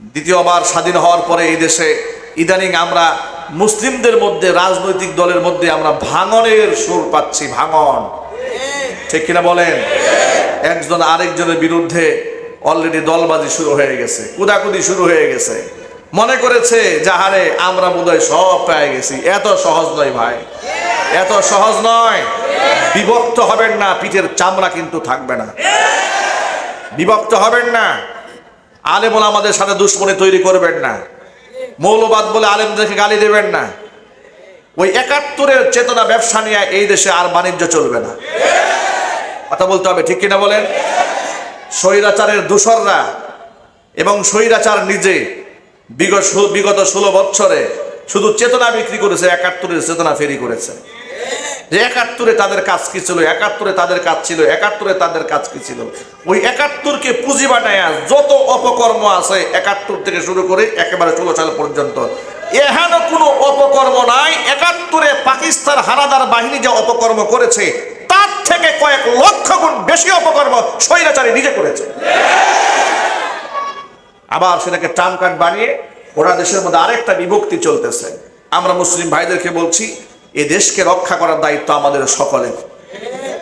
দ্বিতীয়বার স্বাধীন হওয়ার পরে এই দেশে ইদানিং আমরা মুসলিমদের মধ্যে, রাজনৈতিক দলের মধ্যে আমরা ভাঙনের সুর পাচ্ছি, ভাঙন। ঠিক কিনা বলেন? একজন আরেকজনের বিরুদ্ধে অলরেডি দলবাজি শুরু হয়ে গেছে, কুদাকুদি শুরু হয়ে গেছে। মনে করেছে যাহারে আমরা বোধহয় সব পেয়ে গেছি। এত সহজ নয় ভাই। এত সহজ নয়। বিভক্ত হবেন না, পিঠের চামড়া কিন্তু থাকবে না। বিভক্ত হবেন না। আলেমুল আমাদের সাথে দুশ্মনী তৈরি করবেন না। মৌলবাদ বলে আলেমদেরকে গালি দেবেন না। ওই একাত্তরের চেতনা ব্যবসা নিয়ে এই দেশে আর বাণিজ্য চলবে না। কথা বলতে হবে, ঠিক কিনা বলেন? স্বৈরাচারের দূষররা এবং স্বৈরাচার নিজে বিগত বিগত ষোলো বছরে শুধু চেতনা বিক্রি করেছে, একাত্তরের চেতনা ফেরি করেছে। যে একাত্তরে তাদের কাজ কি ছিল? একাত্তরে তাদের কাজ ছিল, একাত্তরে তাদের কাজ কি ছিল? ওই একাত্তরকে পুঁজি বানায় যত অপকর্ম আছে একাত্তর থেকে শুরু করে একেবারে ষোলো সাল পর্যন্ত। কোনো অপকর্ম নাই। একাত্তরে পাকিস্তান হানাদার বাহিনী যে অপকর্ম করেছে, তার থেকে কয়েক লক্ষ গুণ বেশি অপকর্ম স্বৈরাচারী নিজে করেছে। আবার সেটাকে ট্রাম কার্ড বানিয়ে ওরা দেশের মধ্যে আরেকটা বিভক্তি চলতেছে। আমরা মুসলিম ভাইদেরকে বলছি এ দেশকে রক্ষা করার দায়িত্ব আমাদের সকলের।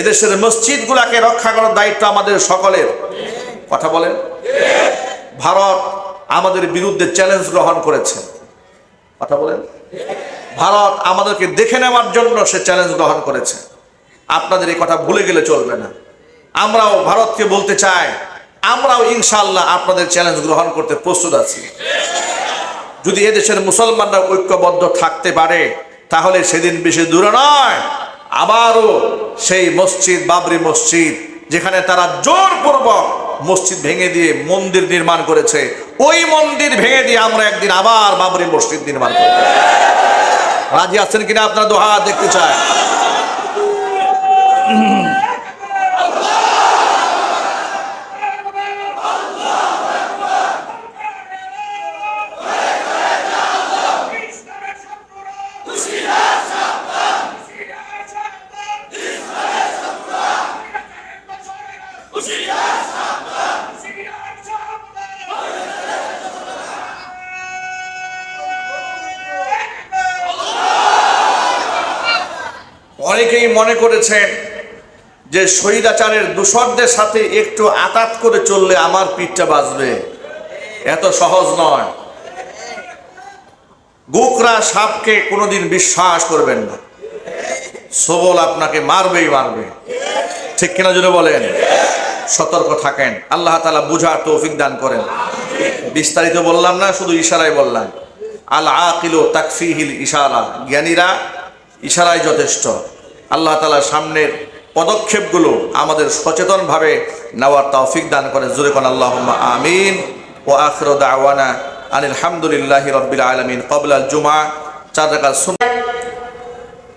এদেশের মসজিদগুলাকে রক্ষা করার দায়িত্ব আমাদের সকলের। কথা বলেন? ভারত আমাদের বিরুদ্ধে চ্যালেঞ্জ গ্রহণ করেছে। কথা বলেন? ভারত আমাদেরকে দেখে নেওয়ার জন্য সে চ্যালেঞ্জ গ্রহণ করেছে। আপনাদের এই কথা ভুলে গেলে চলবে না। আমরাও ভারতকে বলতে চাই, আমরাও ইনশাল্লাহ আপনাদের চ্যালেঞ্জ গ্রহণ করতে প্রস্তুত আছি। যদি এদেশের মুসলমানরা ঐক্যবদ্ধ থাকতে পারে তাহলে সেদিন বেশি দূরে নয়। আবারও সেই মসজিদ, বাবরি মসজিদ, যেখানে তারা জোরপূর্বক মসজিদ ভেঙে দিয়ে মন্দির নির্মাণ করেছে, ওই মন্দির ভেঙে দিয়ে আমরা একদিন আবার বাবরি মসজিদ নির্মাণ করব। রাজি আছেন কিনা আপনারা দোহা দেখতে চায়? অনেকেই মনে করেছেন যে শহীদাচারের দূষরদের সাথে একটু আতাত করে চললে আমার পিঠটা বাজবে। এত সহজ নয়। গোকরা সাপকে কোনোদিন বিশ্বাস করবেন না। সবল আপনাকে মারবেই মারবে। ঠিক কিনা যদি বলেন? সতর্ক থাকেন। আল্লাহ তালা বুঝার তৌফিক দান করেন। বিস্তারিত বললাম না, শুধু ইশারায় বললাম। আল আকিল তাকফিহিল ইশারা। জ্ঞানীরা ইশারায় যথেষ্ট। আল্লাহ তালা সামনের পদক্ষেপগুলো আমাদের সচেতনভাবে নেওয়ার তৌফিক দান করে। জুরে কোন আল্লাহ আমিন। ও আখর দাওয়ানা হামদুলিল্লাহ রব্বিল আলমিন। কবলাল জুমা চার সুন্নাত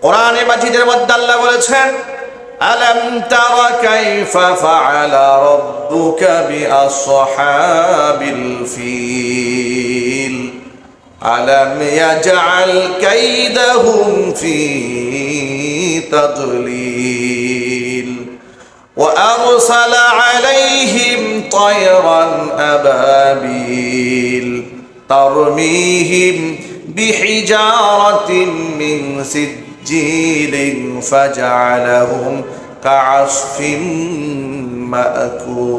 কোরআনে মাজিদের মধ্যে আল্লাহ বলেছেন, আলম তারা কাইফা ফাআলা রাব্বুকা বিআসহাবিল ফিল। আলম ইয়াজআল কাইদাহুম ফি تضليل وأرسل عليهم طيرا أبابيل ترميهم بحجارة من سجيل فجعلهم كعصف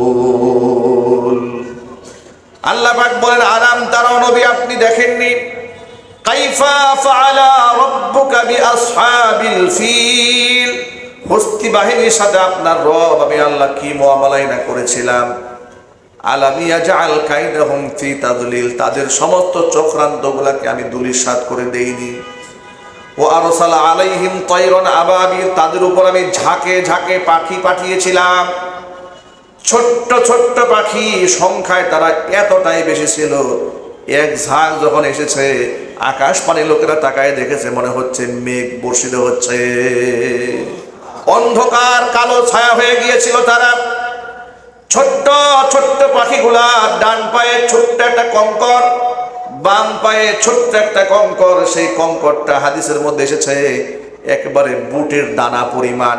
مأكول আল্লাহ পাক বলেন আরাম তারা নবী আপনি দেখেননি কাইফা ফাআলা রাব্বুকা বিআসহাবিল ফিল। সাথে আপনার রব, আমি আল্লাহ কি তাদলিল, তাদের সমস্ত চক্রান্তগুলোকে আমি দুলিশাত করে দেইনি। ও আরসালা আলাইহিম তৈরন আবাবিল, তাদের উপর আমি ঝাঁকে ঝাঁকে পাখি পাঠিয়েছিলাম। ছোট্ট ছোট্ট পাখি সংখ্যায় তারা এতটাই বেশি ছিল এক ঝাঁক যখন এসেছে, আকাশ পানি লোকেরা তাকায় দেখেছে, মনে হচ্ছে মেঘ বর্ষিত হচ্ছে। অন্ধকার, কালো ছায়া হয়ে গিয়েছিল তারা। ছোট্ট ছোট্ট পাখিগুলা ডান পায়ে ছোট্ট একটা কঙ্কর, বাম পায়ে ছোট্ট একটা কঙ্কর। সেই কঙ্করটা হাদিসের মধ্যে এসেছে, একেবারে বুটের দানা পরিমাণ।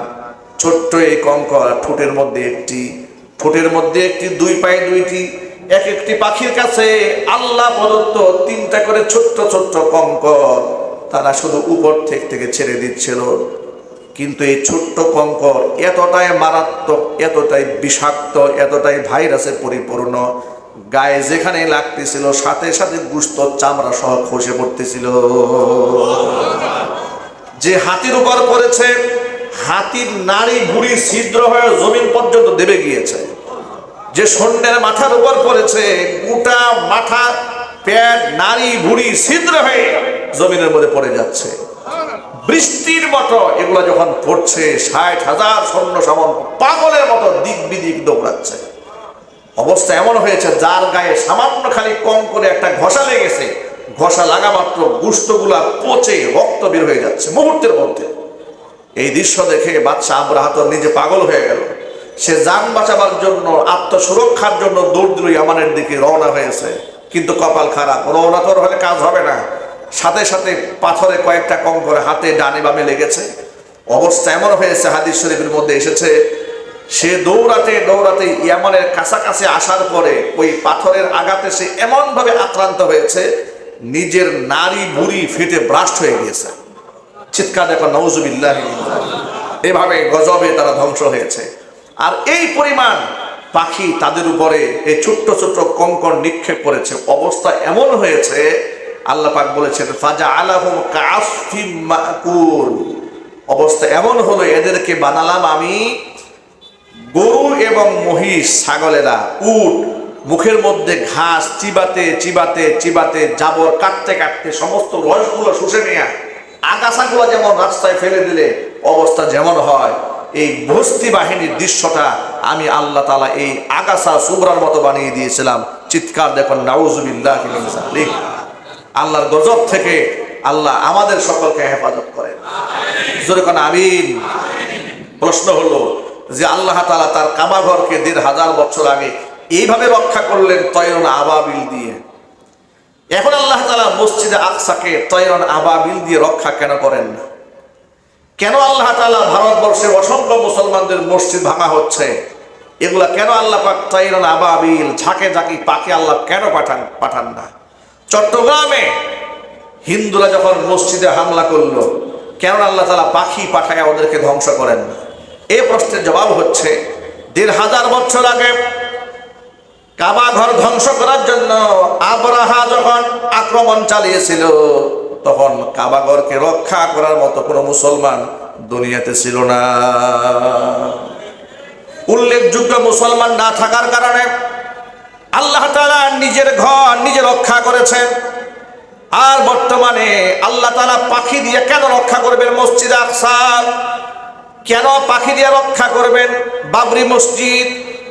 ছোট্ট এই কঙ্কর ঠোঁটের মধ্যে একটি, ঠোঁটের মধ্যে একটি, দুই পায়ে দুইটি এক একটি পাখির কাছে আল্লাহ প্রদত্ত তিনটা করে ছোট্ট ছোট্ট কঙ্কর। তারা শুধু উপর থেকে থেকে ছেড়ে দিচ্ছিল। কিন্তু এই ছোট্ট কঙ্কর এতটাই মারাত্মক, এতটাই বিষাক্ত, এতটাই ভাইরাসে পরিপূর্ণ। গায়ে যেখানে লাগতেছিল, সাথে সাথে গুস্ত চামড়া সহ খসে পড়তেছিল। যে হাতির উপর পড়েছে, হাতির নারী ভুড়ি ছিদ্র হয়ে জমিন পর্যন্ত দেবে গিয়েছে। যে সন্ধ্যের মাথার উপর পড়েছে, গোটা মাথা প্যাট নারী ভুড়ি ছিদ্র হয়ে জমিনের মধ্যে পড়ে যাচ্ছে। বৃষ্টির মতো এগুলো যখন পড়ছে, ষাট হাজার সৈন্য সামন পাগলের মতো দিক বিদিক দৌড়াচ্ছে। অবস্থা এমন হয়েছে, যার গায়ে সামান্য খালি কম করে একটা ঘষা লেগেছে। ঘষা লাগা মাত্র গুস্তগুলা পচে রক্ত বের হয়ে যাচ্ছে মুহূর্তের মধ্যে। এই দৃশ্য দেখে বাচ্চা আব্রাহাত নিজে পাগল হয়ে গেল। সে যান বাঁচাবার জন্য, আত্মসুরক্ষার জন্য দৌড় ইয়ামানের দিকে রওনা হয়েছে। কিন্তু কপাল খারাপ। রওনা তোর হলে কাজ হবে না। সাথে সাথে পাথরে কয়েকটা কম করে হাতে ডানে বামে লেগেছে। অবস্থা এমন হয়েছে, হাদিস শরীফের মধ্যে এসেছে, সে দৌড়াতে দৌড়াতে ইয়ামানের কাছাকাছি আসার পরে ওই পাথরের আঘাতে সে এমনভাবে আক্রান্ত হয়েছে, নিজের নারী বুড়ি ফেটে ব্রাস্ট হয়ে গিয়েছে। চিৎকার দেখো নৌজুবিল্লাহ এভাবে গজবে তারা ধ্বংস হয়েছে। আর এই পরিমাণ পাখি তাদের উপরে এই ছোট্ট ছোট্ট কঙ্কন নিক্ষেপ করেছে। অবস্থা এমন হয়েছে, আল্লাহ পাক বলেছেন ফাজা আলাহুম কাসফিম মাকুল। অবস্থা এমন হলো, এদেরকে বানালাম আমি গরু এবং মহিষ, ছাগলেরা, উট, মুখের মধ্যে ঘাস, চিবাতে চিবাতে চিবাতে, জাবর, কাটতে কাটতে, সমস্ত রসগুলো শুষে নেয়া আগাছাগুলো যেমন রাস্তায় ফেলে দিলে, অবস্থা যেমন হয়। এই বস্তি বাহিনীর দৃশ্যটা আমি আল্লাহ তালা এই আগাছা সুবরার মতো বানিয়ে দিয়েছিলাম। চিৎকার দেখুন, নাউজুবিল্লাহ আল্লাহর গজব থেকে আল্লাহ আমাদের সকলকে হেফাজত করেন। জোরে কোন আমিন। প্রশ্ন হলো যে আল্লাহ তালা তার কামাঘরকে দেড় হাজার বছর আগে এইভাবে রক্ষা করলেন তয়ন আবাবিল দিয়ে। এখন আল্লাহ তালা মসজিদে আকসাকে তয়ন আবাবিল দিয়ে রক্ষা কেন করেন না? কেন আল্লাহ তালা ভারতবর্ষের অসংখ্য মুসলমানদের মসজিদ ভাঙা হচ্ছে? এগুলা কেন আল্লাহ পাক আবাবিল ঝাঁকে ঝাঁকি পাকে আল্লাহ কেন পাঠান পাঠান না? চট্টগ্রামে হিন্দুরা যখন মসজিদে হামলা করল, কেন আল্লাহ তালা পাখি পাঠায় ওদেরকে ধ্বংস করেন না? এ প্রশ্নের জবাব হচ্ছে, দেড় হাজার বছর আগে কাবা ঘর ধ্বংস করার জন্য আবরাহা যখন আক্রমণ চালিয়েছিল তখন কাবাঘরকে রক্ষা করার মতো কোনো মুসলমান দুনিয়াতে ছিল না। উল্লেখযোগ্য মুসলমান না থাকার কারণে আল্লাহ তাআলা নিজের ঘর নিজে রক্ষা করেছেন। আর বর্তমানে আল্লাহ তালা পাখি দিয়ে কেন রক্ষা করবেন মসজিদ আকসা? কেন পাখি দিয়ে রক্ষা করবেন বাবরি মসজিদ?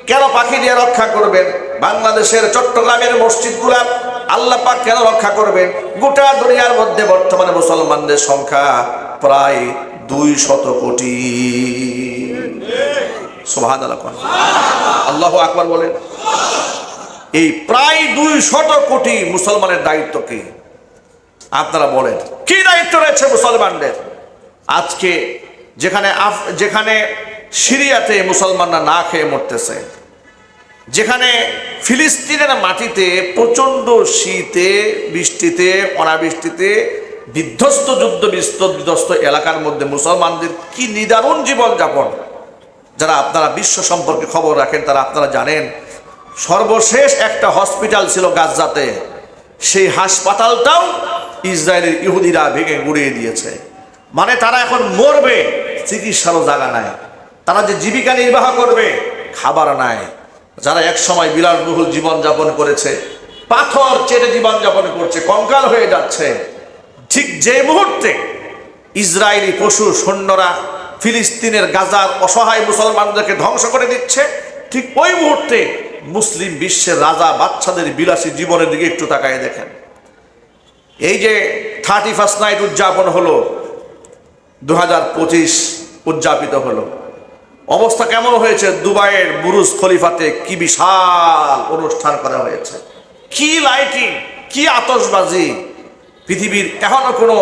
কেন পাখি দিয়ে রক্ষা করবেন? বাংলাদেশের চট্টগ্রামের মসজিদগুলা আল্লাহ পাক কেন রক্ষা করবেন? গোটা দুনিয়ার মধ্যে বর্তমানে মুসলমানদের সংখ্যা প্রায় দুই শত কোটি। আল্লাহ আকবর বলেন। এই প্রায় দুই শত কোটি মুসলমানের দায়িত্ব কি? আপনারা বলেন, কি দায়িত্ব রয়েছে মুসলমানদের? আজকে যেখানে যেখানে সিরিয়াতে মুসলমানরা না খেয়ে মরতেছে যেখানে ফিলিস্তিনের মাটিতে প্রচণ্ড শীতে, বৃষ্টিতে, অনাবৃষ্টিতে বিধ্বস্ত, যুদ্ধ বিধ্বস্ত এলাকার মধ্যে মুসলমানদের কি নিদারুণ জীবনযাপন। যারা আপনারা বিশ্ব সম্পর্কে খবর রাখেন, তারা আপনারা জানেন, সর্বশেষ একটা হসপিটাল ছিল গাজাতে সেই হাসপাতালটাও ইসরায়েলের ইহুদিরা ভেঙে গুড়িয়ে দিয়েছে। মানে তারা এখন মরবে, চিকিৎসারও জায়গা নাই। তারা যে জীবিকা নির্বাহ করবে, খাবার নাই। যারা এক সময় বিলাসবহুল জীবনযাপন করেছে, পাথর চেটে জীবনযাপন করছে, কঙ্কাল হয়ে যাচ্ছে, ঠিক যে মুহূর্তে ইসরায়েলি পশু সৈন্যরা ফিলিস্তিনের গাজার অসহায় মুসলমানদেরকে ধ্বংস করে দিচ্ছে, ঠিক ওই মুহূর্তে মুসলিম বিশ্বের রাজা বাচ্চাদের বিলাসী জীবনের দিকে একটু তাকায় দেখেন। এই যে থার্টি ফার্স্ট নাইট উদযাপন হলো দু হাজার পঁচিশ উদযাপিত হলো। অবস্থা কেমন হয়েছে? দুবাইয়ের বুরুজ খলিফাতে কি বিশাল অনুষ্ঠান করা হয়েছে? কি লাইটিং কি আতশবাজি? পৃথিবীর এখনও কোনো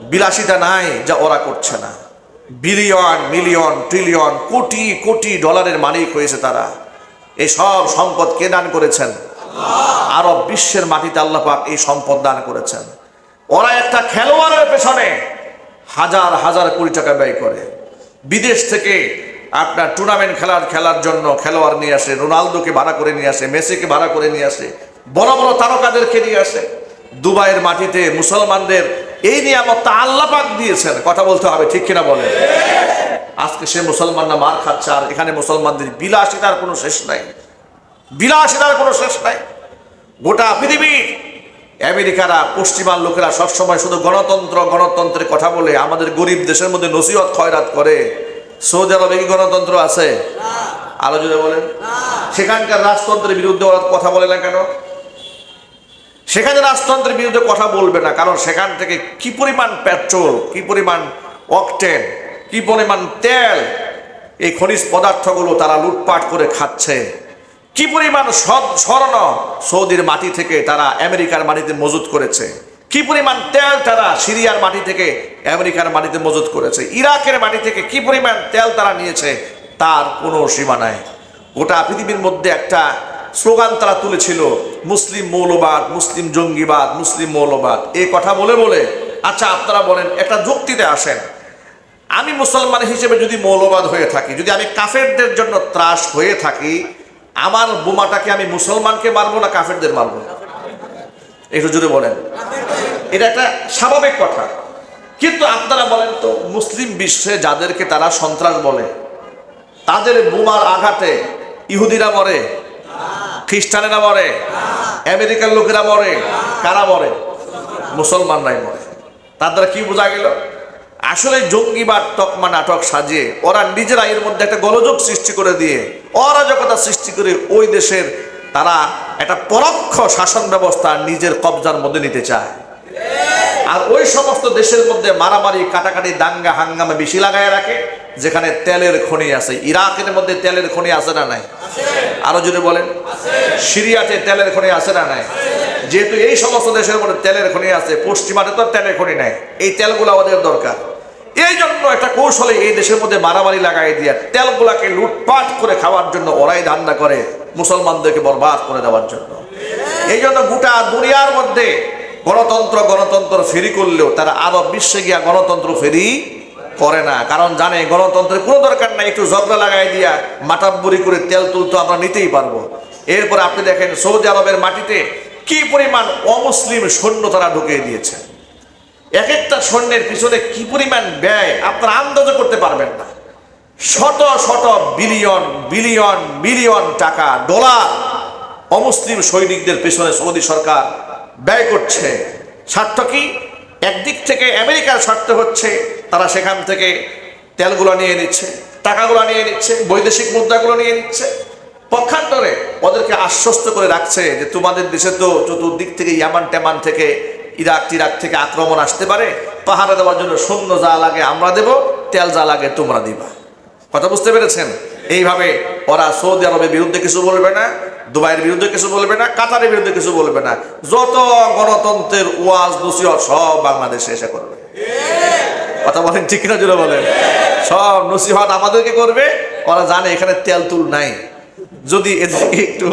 বিলাসিতা নাই যা ওরা করছে না। Billion, million trillion crore crore ডলারের মালিক হয়েছে তারা। এই সব সম্পদ কে দান করেছেন? আরব বিশ্বের মাটিতে আল্লাহ পাক এই সম্পদ দান করেছেন। ওরা একটা খেলোয়াড়ের পেছনে হাজার হাজার কোটি টাকা ব্যয় করে। বিদেশ থেকে আপনার টুর্নামেন্ট খেলার খেলার জন্য খেলোয়াড় নিয়ে আসে, রোনালদোকে ভাড়া করে নিয়ে আসে, মেসিকে ভাড়া করে নিয়ে আসে, বড় বড় তারকাদেরকে নিয়ে আসে। দুবাইয়ের মাটিতে মুসলমানদের এই নিয়ামতটা আল্লাহ পাক দিয়েছেন। কথা বলতে হবে, ঠিক কিনা বলেন? আজকে সে মুসলমানরা মার খাচ্ছে, আর এখানে মুসলমানদের বিলাসিতার কোনো শেষ নাই। বিলাসিতার কোনো শেষ নাই। গোটা পৃথিবীর আমেরিকারা, পশ্চিমার লোকেরা সবসময় শুধু গণতন্ত্র, গণতন্ত্রের কথা বলে আমাদের গরিব দেশের মধ্যে নসিহত খয়রাত করে। সৌদি আরবে কি গণতন্ত্র আছে? যদি বলেন। সেখানকার রাজতন্ত্রের বিরুদ্ধে ওরা কথা বলে না কেন? সেখানে রাজতন্ত্রের বিরুদ্ধে কথা বলবে না কারণ সেখান থেকে কি পরিমাণ পেট্রোল কি পরিমাণ অকটেন কি পরিমাণ তেল এই খনিজ পদার্থগুলো তারা লুটপাট করে খাচ্ছে। কি পরিমাণ স্বর্ণ সৌদির মাটি থেকে তারা আমেরিকার মাটিতে মজুত করেছে। কি পরিমাণ তেল তারা সিরিয়ার মাটি থেকে, আমেরিকার মাটিতে মজুত করেছে, ইরাকের মাটি থেকে কি পরিমাণ তেল তারা নিয়েছে, তার কোনো সীমা নাই। গোটা পৃথিবীর মধ্যে একটা স্লোগান তারা তুলেছিল, মুসলিম মৌলবাদ, মুসলিম জঙ্গিবাদ, মুসলিম মৌলবাদ। এই কথা বলে বলে আচ্ছা আপনারা বলেন, একটা যুক্তিতে আসেন। আমি মুসলমান হিসেবে যদি মৌলবাদ হয়ে থাকি, যদি আমি কাফেরদের জন্য ত্রাস হয়ে থাকি, আমার বোমাটাকে আমি মুসলমানকে মারবো না কাফেরদের মারবো? একটু জুড়ে বলেন। এটা একটা স্বাভাবিক কথা। কিন্তু আপনারা বলেন তো, মুসলিম বিশ্বে যাদেরকে তারা সন্ত্রাস বলে, তাদের বোমার আঘাতে ইহুদিরা মরে, খ্রিস্টানেরা মরে, আমেরিকার লোকেরা মরে, কারা মরে? মুসলমানরাই মরে। তার দ্বারা কি বোঝা গেল? আসলে জঙ্গিবাদ, তকমা, নাটক সাজিয়ে ওরা নিজেরা এর মধ্যে একটা গোলযোগ সৃষ্টি করে দিয়ে অরাজকতা সৃষ্টি করে ওই দেশের তারা একটা পরোক্ষ শাসন ব্যবস্থা নিজের কবজার মধ্যে নিতে চায়। আর ওই সমস্ত দেশের মধ্যে মারামারি, কাটাকাটি, দাঙ্গা, হাঙ্গামে বেশি লাগায় রাখে, যেখানে তেলের খনি আছে। ইরাকের মধ্যে তেলের খনি আছে না নাই? আরও যদি বলেন। সিরিয়াতে তেলের খনি আছে না নাই? যেহেতু এই সমস্ত দেশের মধ্যে তেলের খনি আছে, পশ্চিমাতে তো তেলের খনি নাই। এই তেলগুলো আমাদের দরকার। এই জন্য একটা কৌশলে এই দেশের মধ্যে মারামারি লাগাই দিয়ে তেলগুলাকে লুটপাট করে খাওয়ার জন্য ওরাই ধান্দা করে মুসলমানদেরকে বরবাদ করে দেওয়ার জন্য। এই জন্য গোটা দুনিয়ার মধ্যে গণতন্ত্র গণতন্ত্র ফেরি করলেও তারা আরব বিশ্বে গিয়া গণতন্ত্র ফেরি করে না। কারণ জানে, গণতন্ত্রের কোনো দরকার নাই, একটু ঝগড়া লাগাই দিয়া মাটাব্বরি করে তেল তুলতো আমরা নিতেই পারব। এরপর আপনি দেখেন সৌদি আরবের মাটিতে কি পরিমাণ অমুসলিম সৈন্য তারা ঢুকিয়ে দিয়েছে। এক একটা সৈন্যের পিছনে কি পরিমাণ ব্যয় আপনারা আন্দাজও করতে পারবেন না। শত শত বিলিয়ন বিলিয়ন মিলিয়ন টাকা, ডলার অমুসলিম সৈনিকদের পেছনে সৌদি সরকার ব্যয় করছে। স্বার্থ কি? একদিক থেকে আমেরিকার স্বার্থ হচ্ছে, তারা সেখান থেকে তেলগুলো নিয়ে নিচ্ছে, টাকাগুলো নিয়ে নিচ্ছে, বৈদেশিক মুদ্রাগুলো নিয়ে নিচ্ছে। পক্ষান্তরে ওদেরকে আশ্বস্ত করে রাখছে যে তোমাদের দেশে তো চতুর্দিক থেকে ইয়ামান টেমান থেকে ইরাক, টিরাক থেকে আক্রমণ আসতে পারে। পাহারা দেওয়ার জন্য সৈন্য যা লাগে আমরা দেব, তেল যা লাগে তোমরা দিবা। কথা বুঝতে পেরেছেন? এইভাবে ওরা সৌদি আরবের বিরুদ্ধে কিছু বলবে না, দুবাইয়ের বিরুদ্ধে কিছু বলবে না, কাতারের বিরুদ্ধে কিছু বলবে না। যত গণতন্ত্রের ওয়াজ, নসিহত সব বাংলাদেশে এসে করবে। কথা বলেন ঠিক না জুড়ে বলেন? সব নসিহত আমাদেরকে করবে, ওরা জানে এখানে তেল তুল নাই। যদি এদেরকে একটু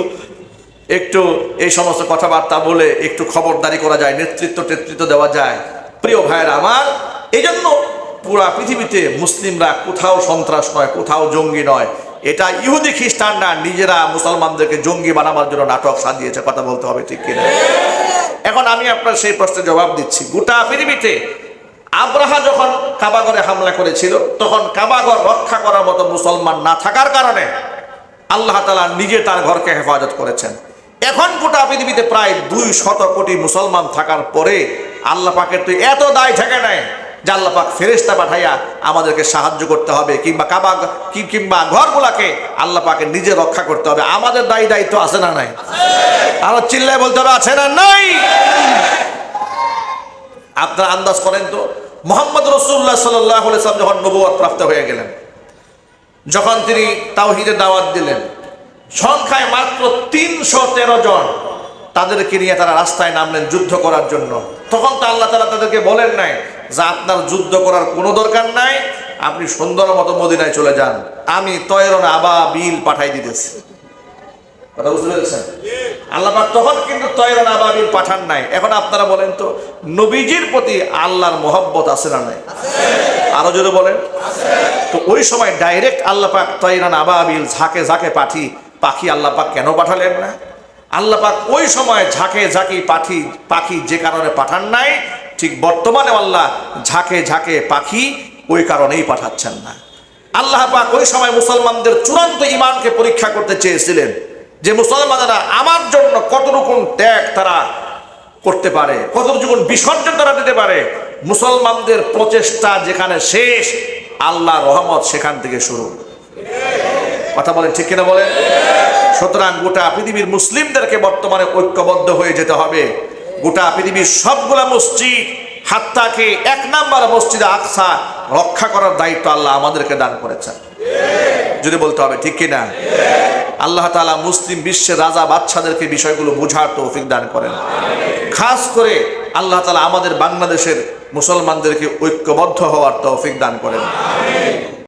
একটু এই সমস্ত কথাবার্তা বলে একটু খবরদারি করা যায়, নেতৃত্ব টেতৃত্ব দেওয়া যায়। প্রিয় ভাইয়েরা আমার এই জন্য পুরা পৃথিবীতে মুসলিমরা কোথাও সন্ত্রাস নয়, কোথাও জঙ্গি নয়। এটা ইহুদি খ্রিস্টানরা নিজেরা মুসলমানদেরকে জঙ্গি বানাবার জন্য নাটক সাজিয়েছে, কথা বলতে হবে ঠিক কিনা? এখন আমি আপনার সেই প্রশ্নের জবাব দিচ্ছি। গোটা পৃথিবীতে আব্রাহা যখন কাবাগরে হামলা করেছিল, তখন কাবাগর রক্ষা করার মতো মুসলমান না থাকার কারণে আল্লাহ তালা নিজে তার ঘরকে হেফাজত করেছেন। এখন গোটা পৃথিবীতে প্রায় দুই শত কোটি মুসলমান থাকার পরে আল্লাহ পাকের তো এত দায় থাকে নাই যে আল্লাহ পাক ফেরেস্তা পাঠাইয়া আমাদেরকে সাহায্য করতে হবে, কিংবা কাবা কিংবা ঘরগুলাকে আল্লাহ পাকে নিজে রক্ষা করতে হবে। আমাদের দায়ী দায়িত্ব আছে না নাই? আরও চিল্লায় বলতে হবে, আছে না নাই? আপনারা আন্দাজ করেন তো, মোহাম্মদ রসুল্লাহ সাল্লাম যখন নবুয়াদ প্রাপ্ত হয়ে গেলেন, যখন তিনি তাওহিদের দাওয়াত দিলেন সংখ্যায় মাত্র তিনশো তেরো জন তাদেরকে নিয়ে তারা রাস্তায় নামলেন যুদ্ধ করার জন্য। তখন তো আল্লাহ তালা তাদেরকে বলেন নাই যে আপনার যুদ্ধ করার কোনো দরকার নাই, আপনি সুন্দর মতো মদিনায় চলে যান। আমি তয়রন আবা বিল পাঠাই দিতেছি। কথা বুঝতে পেরেছেন? আল্লাপাক তখন কিন্তু তয়রান আবাবিল পাঠান নাই। এখন আপনারা বলেন তো, নবীজির প্রতি আল্লাহর মোহব্বত আছে না নাই? আরও জোরে বলেন। তো ওই সময় ডাইরেক্ট আল্লাহ পাক তয়রান আবাবিল ঝাঁকে ঝাঁকে পাঠি পাখি আল্লাহ পাক কেন পাঠালেন না? আল্লাহ পাক ওই সময় ঝাঁকে ঝাঁকি পাখি পাখি যে কারণে পাঠান নাই, ঠিক বর্তমানে আল্লাহ ঝাঁকে ঝাঁকে পাখি ওই কারণেই পাঠাচ্ছেন না। আল্লাহ পাক ওই সময় মুসলমানদের চূড়ান্ত ইমানকে পরীক্ষা করতে চেয়েছিলেন যে মুসলমানেরা আমার জন্য কতটুকুন ত্যাগ তারা করতে পারে, কতটুকুন বিসর্জন তারা দিতে পারে। মুসলমানদের প্রচেষ্টা যেখানে শেষ আল্লাহ রহমত সেখান থেকে শুরু। কথা বলেন, ঠিক কিনা বলেন? সুতরাং গোটা পৃথিবীর মুসলিমদেরকে বর্তমানে ঐক্যবদ্ধ হয়ে যেতে হবে। গোটা পৃথিবীর সবগুলা মসজিদ, হাত্তাকে এক নাম্বার মসজিদ আকসা রক্ষা করার দায়িত্ব আল্লাহ আমাদেরকে দান করেছেন। যদি বলতে হবে, ঠিক কিনা? আল্লাহ তাআলা মুসলিম বিশ্বের রাজা বাচ্চাদেরকে বিষয়গুলো বোঝার তৌফিক দান করেন। খাস করে আল্লাহ তাআলা আমাদের বাংলাদেশের মুসলমানদেরকে ঐক্যবদ্ধ হওয়ার তৌফিক দান করেন।